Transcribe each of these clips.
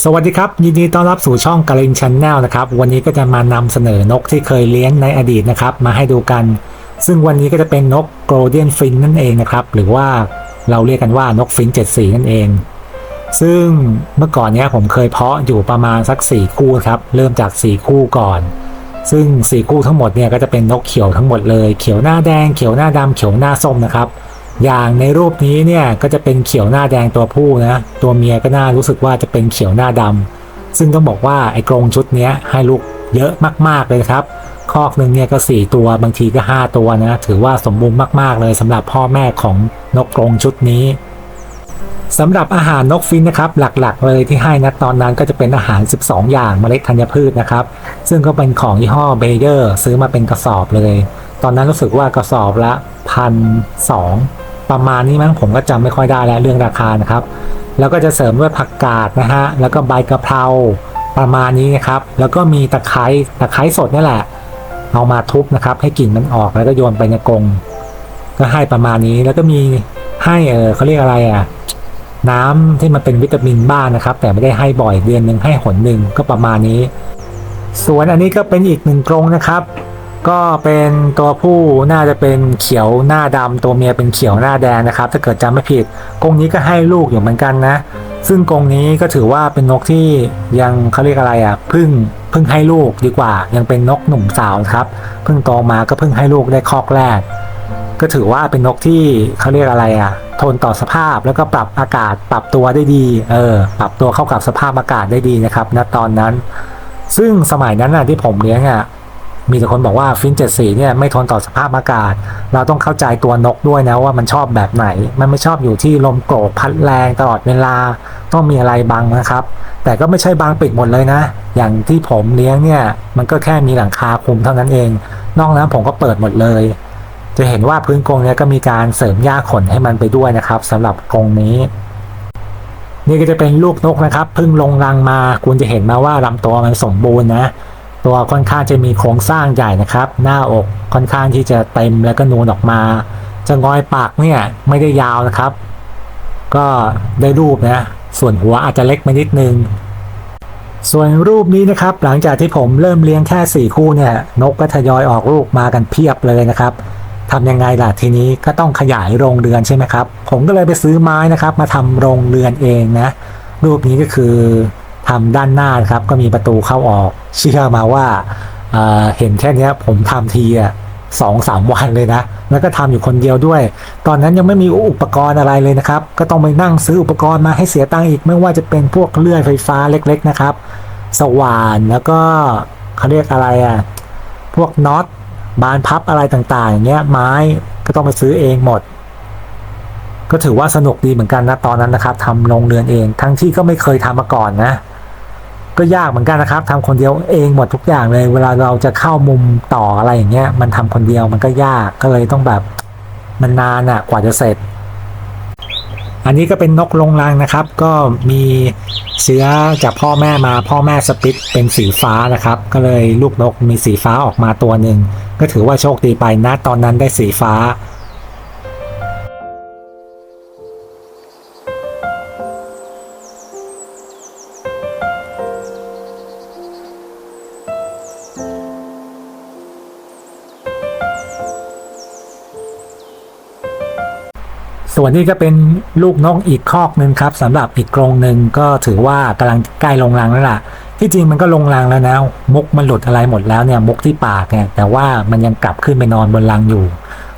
สวัสดีครับ ยินดีต้อนรับสู่ช่องกาลินชันแนลนะครับ วันนี้ก็จะมานำเสนอนกที่เคยเลี้ยงในอดีตนะครับ มาให้ดูกัน ซึ่งวันนี้ก็จะเป็นนกโกลเด้นฟินนั่นเองนะครับ หรือว่าเราเรียกกันว่านกฟินเจ็ดสีนั่นเอง ซึ่งเมื่อก่อนเนี้ยผมเคยเพาะอยู่ประมาณสัก 4 คู่ครับ เริ่มจาก 4 คู่ก่อน ซึ่ง 4 คู่ทั้งหมดเนี่ยก็จะเป็นนกเขียวทั้งหมดเลย เขียวหน้าแดง เขียวหน้าดำเขียวหน้าส้มนะครับ อย่างในรูปนี้เนี่ยก็จะเป็นเขียวหน้าแดงตัวผู้นะตัวเมียก็น่ารู้สึกว่าจะเป็นเขียวหน้าดำซึ่งต้องบอกว่าไอ้กรงชุดนี้ให้ลูกเยอะมากๆเลยครับ คอกหนึ่งเนี่ยก็ 4 ตัวบางทีก็ 5 ตัวนะถือว่าสมบูรณ์มากๆเลยสำหรับพ่อแม่ของนกกรงชุดนี้สำหรับอาหารนกฟินนะครับหลักๆ เลยที่ให้นะตอนนั้นก็จะเป็นอาหาร 12 อย่างเมล็ดธัญพืชนะครับ ซึ่งก็เป็นของยี่ห้อเบเยอร์ซื้อมาเป็นกระสอบเลย ตอนนั้นรู้สึกว่ากระสอบละพันสอง ประมาณนี้มั้งผมก็จำไม่ค่อยได้แล้วเรื่องราคานะครับ แล้วก็จะเสริมด้วยผักกาดนะฮะแล้วก็ใบกะเพราประมาณนี้นะครับ แล้วก็มีตะไคร้ตะไคร้สดนี่แหละ เอามาทุบนะครับ ให้กลิ่นมันออกแล้วก็โยนไปในกรงก็ให้ประมาณนี้แล้วก็มีให้เออเขาเรียกอะไรอะน้ำที่มันเป็นวิตามินบ้างนะครับ แต่ไม่ได้ให้บ่อยเดือนหนึ่งให้หนหนึ่งก็ประมาณนี้ ส่วนอันนี้ก็เป็นอีกหนึ่งกรงนะครับ ก็เป็นตัวผู้น่าจะเป็นเขียวหน้าดำตัวเมียเป็นเขียวหน้าแดงนะครับ ถ้าเกิดจำไม่ผิดกรงนี้ก็ให้ลูกอยู่เหมือนกันนะ ซึ่งกรงนี้ก็ถือว่าเป็นนกที่ยังเขาเรียกอะไรอะพึ่งพึ่งให้ลูกดีกว่า ยังเป็นนกหนุ่มสาวครับพิ่งโตมาก็พิ่งให้ลูกได้คอกแรก ก็ถือว่าเป็นนกที่เขาเรียกอะไรอะ ทนต่อสภาพแล้วก็ปรับอากาศปรับตัวได้ดีเออปรับตัวเข้ากับสภาพอากาศได้ดีนะครับณตอนนั้น ซึ่งสมัยนั้นน่ะที่ผมเลี้ยงอะ มีแต่คนบอกว่าฟินเจ็ดสีเนี่ยไม่ทนต่อสภาพอากาศ เราต้องเข้าใจตัวนกด้วยนะว่ามันชอบแบบไหน มันไม่ชอบอยู่ที่ลมโกรกพัดแรงตลอดเวลา ต้องมีอะไรบังนะครับ แต่ก็ไม่ใช่บังปิดหมดเลยนะ อย่างที่ผมเลี้ยงเนี่ยมันก็แค่มีหลังคาคลุมเท่านั้นเอง นอกนั้นผมก็เปิดหมดเลย จะเห็นว่าพื้นกรงเนี่ยก็มีการเสริมหญ้าขนให้มันไปด้วยนะครับสำหรับกรงนี้นี่ก็จะเป็นลูกนกนะครับเพิ่งลงรังมาคุณจะเห็นมาว่าลำตัวมันสมบูรณ์นะ ตัวค่อนข้างจะมีโครงสร้างใหญ่นะครับ หน้าอกค่อนข้างที่จะเต็มแล้วก็นูนออกมา จะงอยปากเนี่ยไม่ได้ยาวนะครับ ก็ได้รูปนะ ส่วนหัวอาจจะเล็กไปนิดนึง ส่วนรูปนี้นะครับ หลังจากที่ผมเริ่มเลี้ยงแค่ 4 คู่เนี่ยนกก็ทยอยออกลูกมากันเพียบเลยนะครับทำยังไงล่ะทีนี้ก็ต้องขยายโรงเรือนใช่ไหมครับ ผมก็เลยไปซื้อไม้นะครับ มาทำโรงเรือนเองนะ รูปนี้ก็คือ ทำด้านหน้านครับ ก็มีประตูเข้าออก เชื่อมาว่าเเห็นแค่นี้ผมทำทีอะสองสามวันเลยนะ แล้วก็ทำอยู่คนเดียวด้วย ตอนนั้นยังไม่มีอุปกรณ์อะไรเลยนะครับ ก็ต้องไปนั่งซื้ออุปกรณ์มาให้เสียตังค์อีก ไม่ว่าจะเป็นพวกเลื่อยไฟฟ้าเล็กๆนะครับ สว่านแล้วก็เขาเรียกอะไรอะ พวกน็อตบานพับอะไรต่างๆอย่างเงี้ยไม้ก็ต้องไปซื้อเองหมด ก็ถือว่าสนุกดีเหมือนกันนะตอนนั้นนะครับทำโรงเรือนเอง ทั้งที่ก็ไม่เคยทำมาก่อนนะ ก็ยากเหมือนกันนะครับทำคนเดียวเองหมดทุกอย่างเลย เวลาเราจะเข้ามุมต่ออะไรอย่างเงี้ยมันทำคนเดียวมันก็ยากก็เลยต้องแบบมันนานอะกว่าจะเสร็จ อันนี้ก็เป็นนกลงรังนะครับ ก็มีเชื้อจากพ่อแม่มาพ่อแม่สปิตเป็นสีฟ้านะครับ ก็เลยลูกนกมีสีฟ้าออกมาตัวหนึ่งก็ถือว่าโชคดีไปนะตอนนั้นได้สีฟ้า ส่วนนี้ก็เป็นลูกนกอีกคอกหนึ่งครับสำหรับอีกกรงหนึ่งก็ถือว่ากำลังใกล้ลงรังแล้วล่ะ ที่จริงมันก็ลงรังแล้วนะมุกมันหลุดอะไรหมดแล้วเนี่ยมุกที่ปากเนี่ยแต่ว่ามันยังกลับขึ้นไปนอนบนรังอยู่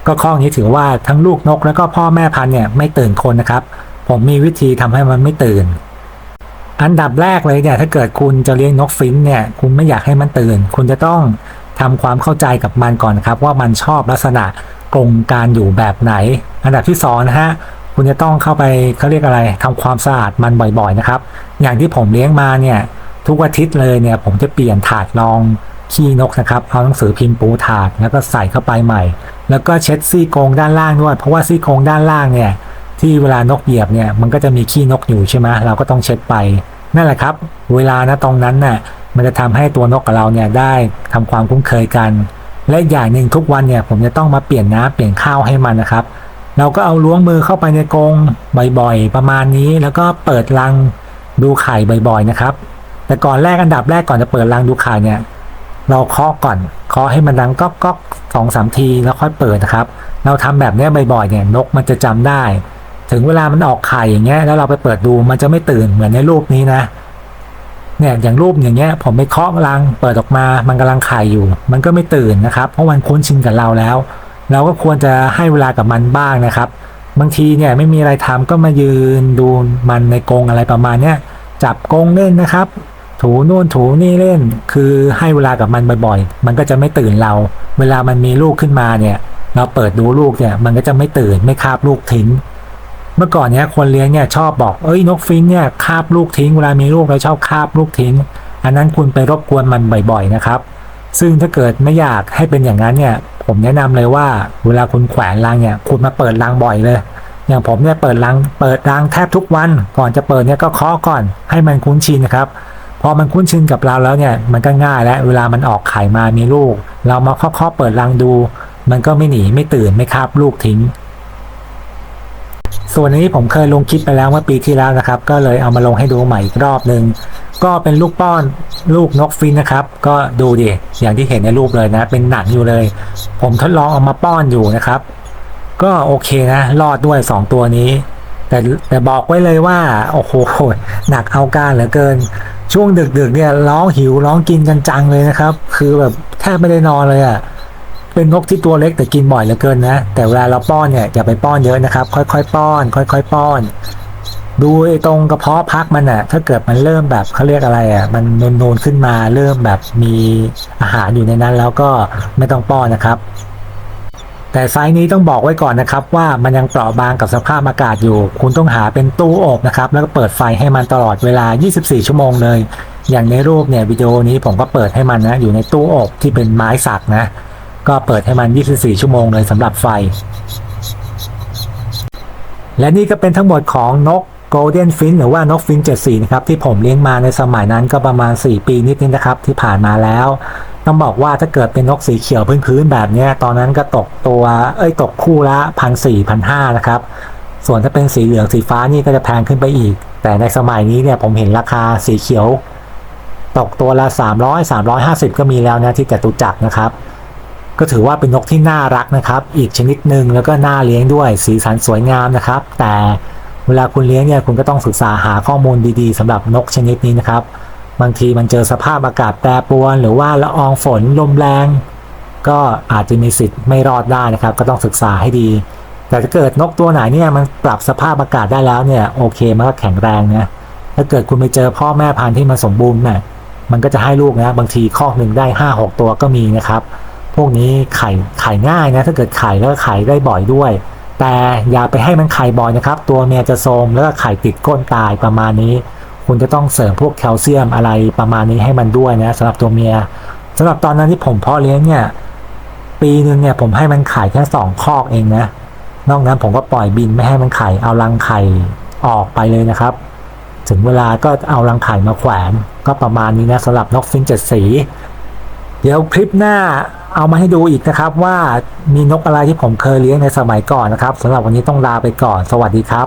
ก็ข้อนี้ถือว่าทั้งลูกนกแล้วก็พ่อแม่พันธุ์เนี่ยไม่ตื่นคนนะครับ ผมมีวิธีทำให้มันไม่ตื่น อันดับแรกเลยเนี่ยถ้าเกิดคุณจะเลี้ยงนกฟินเนี่ยคุณไม่อยากให้มันตื่น คุณจะต้องทำความเข้าใจกับมันก่อนครับ ว่ามันชอบลักษณะ กรงการอยู่แบบไหน อันดับที่สองนะฮะคุณจะต้องเข้าไปเขาเรียกอะไรทำความสะอาดมันบ่อยๆนะครับ อย่างที่ผมเลี้ยงมาเนี่ยทุกอาทิตย์เลยเนี่ยผมจะเปลี่ยนถาดรองขี้นกนะครับเอาหนังสือพิมพ์ปูถาดแล้วก็ใส่เข้าไปใหม่ แล้วก็เช็ดซี่โครงด้านล่างด้วยเพราะว่าซี่โครงด้านล่างเนี่ยที่เวลานกเหยียบเนี่ยมันก็จะมีขี้นกอยู่ใช่ไหมเราก็ต้องเช็ดไปนั่นแหละครับ เวลานะตรงนั้นน่ะมันจะทำให้ตัวนกกับเราเนี่ยได้ทำความคุ้นเคยกัน และอย่างหนึ่งทุกวันเนี่ยผมจะต้องมาเปลี่ยนน้ำเปลี่ยนข้าวให้มันนะครับ เราก็เอาล้วงมือเข้าไปในกรงบ่อยๆ ประมาณนี้แล้วก็เปิดรังดูไข่บ่อยๆนะครับ แต่ก่อนแรกอันดับแรกก่อนจะเปิดรังดูไข่เนี่ย เราเคาะก่อนเคาะให้มันดังก๊อกก๊อกสองสามทีแล้วค่อยเปิดนะครับ เราทำแบบนี้บ่อยๆเนี่ยนกมันจะจำได้ ถึงเวลามันออกไข่อย่างเงี้ยแล้วเราไปเปิดดูมันจะไม่ตื่นเหมือนในรูปนี้นะ เนี่ยอย่างรูปอย่างเงี้ยผมไปเคาะรังเปิดออกมา มันกำลังไข่อยู่ มันก็ไม่ตื่นนะครับ เพราะมันคุ้นชินกับเราแล้ว เราก็ควรจะให้เวลากับมันบ้างนะครับ บางทีเนี่ยไม่มีอะไรทำก็มายืนดูมันในกรงอะไรประมาณเนี้ยจับกรงเล่นนะครับ ถูนู่นถูนี่เล่น คือให้เวลากับมันบ่อยๆ มันก็จะไม่ตื่นเรา เวลามันมีลูกขึ้นมาเนี่ย เราเปิดดูลูกเนี่ยมันก็จะไม่ตื่นไม่คาบลูกทิ้ง เมื่อก่อนเนี้ยคนเลี้ยงเนี่ยชอบบอกเอ้ยนกฟินเนี่ยคาบลูกทิ้งเวลามีลูกแล้วชอบคาบลูกทิ้ง อันนั้นคุณไปรบกวนมันบ่อยๆนะครับ ซึ่งถ้าเกิดไม่อยากให้เป็นอย่างนั้นเนี่ยผมแนะนำเลยว่าเวลาคุณแขวนรังเนี่ยคุณมาเปิดรังบ่อยเลย อย่างผมเนี่ยเปิดรังเปิดรังแทบทุกวัน ก่อนจะเปิดเนี่ยก็เคาะก่อนให้มันคุ้นชินนะครับพอมันคุ้นชินกับเราแล้วเนี่ยมันก็ง่ายแล้วเวลามันออกไข่มามีลูก เรามาเคาะๆเปิดรังดู มันก็ไม่หนีไม่ตื่นไม่คาบลูกทิ้ง ส่วนนี้ผมเคยลงคลิปไปแล้วเมื่อปีที่แล้วนะครับ ก็เลยเอามาลงให้ดูใหม่อีกรอบหนึ่งก็เป็นลูกป้อนลูกนกฟินนะครับ ก็ดูดิอย่างที่เห็นในรูปเลยนะ เป็นหนังอยู่เลย ผมทดลองเอามาป้อนอยู่นะครับ ก็โอเคนะ รอดด้วย 2 ตัวนี้ แต่แต่บอกไว้เลยว่า โอ้โหหนักเอาการเหลือเกิน ช่วงดึกๆเนี่ยร้องหิวร้องกินกันจังเลยนะครับ คือแบบแทบไม่ได้นอนเลยอะ่ะ เป็นนกที่ตัวเล็กแต่กินบ่อยเหลือเกินนะ แต่เวลาเราป้อนเนี่ยอย่าไปป้อนเยอะนะครับ ค่อยๆป้อน ค่อย ๆ ป้อน ดูไอ้ตรงกระเพาะพักมันอะ่ะถ้าเกิดมันเริ่มแบบเขาเรียกอะไรอะ่ะมันนูนๆขึ้นมาเริ่มแบบมีอาหารอยู่ในนั้น แล้วก็ไม่ต้องป้อนนะครับ แต่ไซส์นี้ต้องบอกไว้ก่อนนะครับ ว่ามันยังเปราะบางกับสภาพอากาศอยู่ คุณต้องหาเป็นตู้อบนะครับ แล้วก็เปิดไฟให้มันตลอดเวลา 24 ชั่วโมงเลย อย่างในรูปเนี่ยวิดีโอนี้ผมก็เปิดให้มันนะอยู่ในตู้อบที่เป็นไม้สักนะ ก็เปิดให้มัน 24 ชั่วโมงเลยสำหรับไฟ และนี่ก็เป็นทั้งหมดของนก Golden Fin หรือว่านกฟินเจ็ดสีนะครับที่ผมเลี้ยงมาในสมัยนั้นก็ประมาณ 4 ปีนิดๆนะครับที่ผ่านมาแล้ว ต้องบอกว่าถ้าเกิดเป็นนกสีเขียวพื้นๆแบบนี้ตอนนั้นก็ตกตัวเอ้ยตกคู่ละพันสี่พันห้านะครับ ส่วนถ้าเป็นสีเหลืองสีฟ้านี่ก็จะแพงขึ้นไปอีก แต่ในสมัยนี้เนี่ยผมเห็นราคาสีเขียว ตกตัวละ300 350 ก็มีแล้วนะที่จตุจักรนะครับ ก็ถือว่าเป็นนกที่น่ารักนะครับ อีกชนิดหนึ่งแล้วก็น่าเลี้ยงด้วยสีสันสวยงามนะครับ แต่เวลาคุณเลี้ยงเนี่ยคุณก็ต้องศึกษาหาข้อมูลดีๆสำหรับนกชนิดนี้นะครับ บางทีมันเจอสภาพอากาศแปรปรวน หรือว่าละอองฝนลมแรง ก็อาจจะมีสิทธิ์ไม่รอดได้นะครับ ก็ต้องศึกษาให้ดี แต่ถ้าเกิดนกตัวไหนเนี่ยมันปรับสภาพอากาศได้แล้วเนี่ยโอเคมันก็แข็งแรงนะถ้าเกิดคุณไปเจอพ่อแม่พันธุ์ที่มันสมบูรณ์เนี่ยมันก็จะให้ลูกนะบางทีคอกหนึ่งได้ห้าหกตัวก็มีนะครับ พวกนี้ไข่ไข่ง่ายนะถ้าเกิดไข่แล้วไข่ได้บ่อยด้วย แต่อย่าไปให้มันไข่บ่อยนะครับ ตัวเมียจะโทมแล้วก็ไข่ติดก้นตายประมาณนี้ คุณจะต้องเสริมพวกแคลเซียมอะไรประมาณนี้ให้มันด้วยนะสำหรับตัวเมียสำหรับตอนนั้นที่ผมเพาะเลี้ยงเนี่ย ปีหนึ่งเนี่ยผมให้มันไข่แค่สองคอกเองนะนอกนั้นผมก็ปล่อยบินไม่ให้มันไข่เอารังไข่ออกไปเลยนะครับ ถึงเวลาก็เอารังไข่มาแขวนก็ประมาณนี้นะสำหรับนกฟินเจ็ดสี เดี๋ยวคลิปหน้า เอามาให้ดูอีกนะครับว่ามีนกอะไรที่ผมเคยเลี้ยงในสมัยก่อนนะครับสำหรับวันนี้ต้องลาไปก่อน สวัสดีครับ